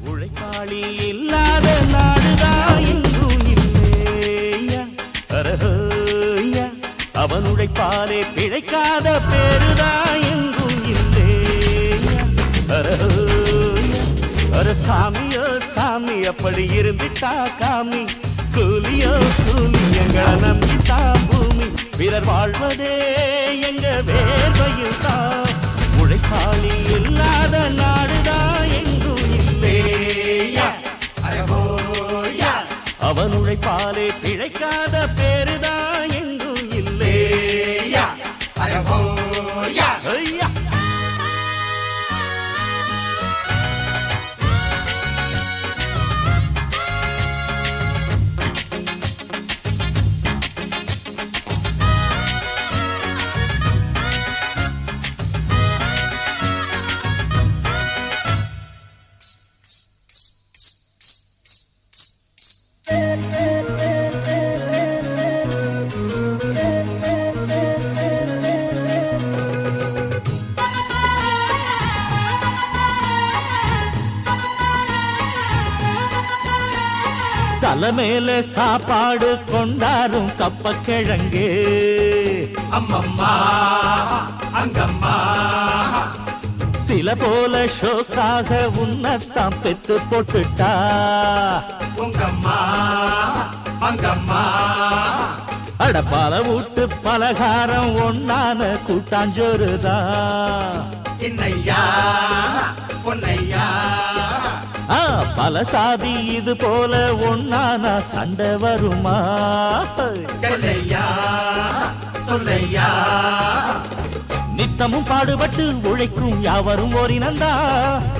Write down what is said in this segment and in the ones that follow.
உழைப்பாளி இல்லாத நாடுதான் எங்கும் இல்லையா? அரஹோய்யா. அவன் உழைப்பாலே பிழைக்காத பேருதான் எங்கும் இல்லையா? அரஹோய்யா. அர சாமியோ சாமி அப்படி இருந்துட்டா காமி. கூலியோ கூலி எங்களை நம்பிட்டா பூமி. பிறர் வாழ்வதே எங்க வேர்வையில் தான் உழைப்பாளி இல்லாத அவன் உழைப்பாலே பிழைக்காத பேருதான் தலைமையில சாப்பாடு கொண்டாரும் கப்ப கிழங்கு அம்மம்மா அங்கம்மா. சில போல ஷோக்காக உன்னத்தான் பெத்து போட்டுட்டா. உங்கம்மா அங்கம்மா. அட பல வீட்டு பலகாரம் ஒன்னான கூட்டாஞ்சோறுதான். பல சாதி இது போல ஒன்னான சண்டை வருமா? சொல்லையா? நித்தமும் பாடுபட்டு உழைக்கும் யாவரும் ஓரினந்தா.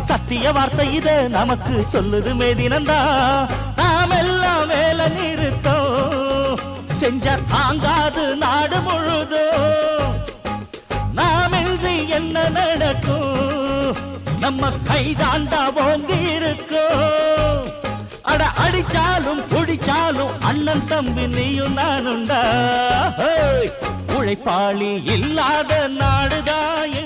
சத்திய வார்த்தை இத நமக்கு சொல்லுது மேதினந்தா நாம் எல்லாம் வேலை நிறுத்தம். செஞ்ச தாங்காது நாடு முழுதும். நம்ம கைதாண்டா ஓங்கி இருக்கும் அட அடிச்சாலும் குடிச்சாலும் அண்ணன் தம்பி நீயும் நானுண்டா உழைப்பாளி இல்லாத நாடுதான்